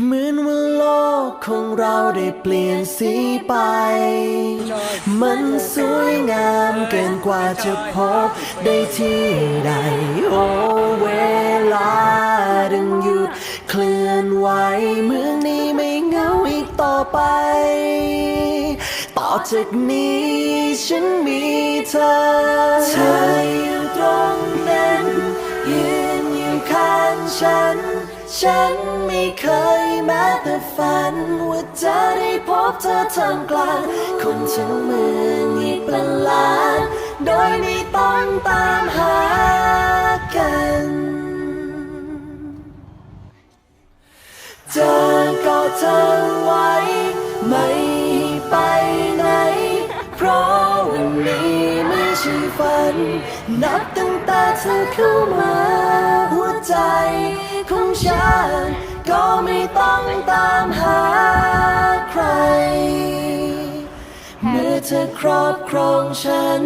เหมือนว่าโลกของเราได้เปลี่ยนสีไป มันสวยงามเกินกว่าจะพบได้ที่ใด โอเวลาดึงหยุดเคลื่อนไหวเมืองนี้ไม่เหงาอีกต่อไป ต่อจากนี้ฉันมีเธอ เธออยู่ตรงนั้นยืนอยู่ข้างฉัน ฉันไม่เคย แต่ฝันว่าจะได้พบเธอท่ามกลาง คนทั้งเมืองอีกเป็นล้าน โดยไม่ต้องตามหากันจะกอดเธอไว้ไม่ไปไหน เพราะวันนี้ไม่ใช่ฝัน นับตั้งแต่เธอเข้ามา ของฉัน ก็ไม่ต้องตามหาใคร เมื่อเธอครอบครองฉัน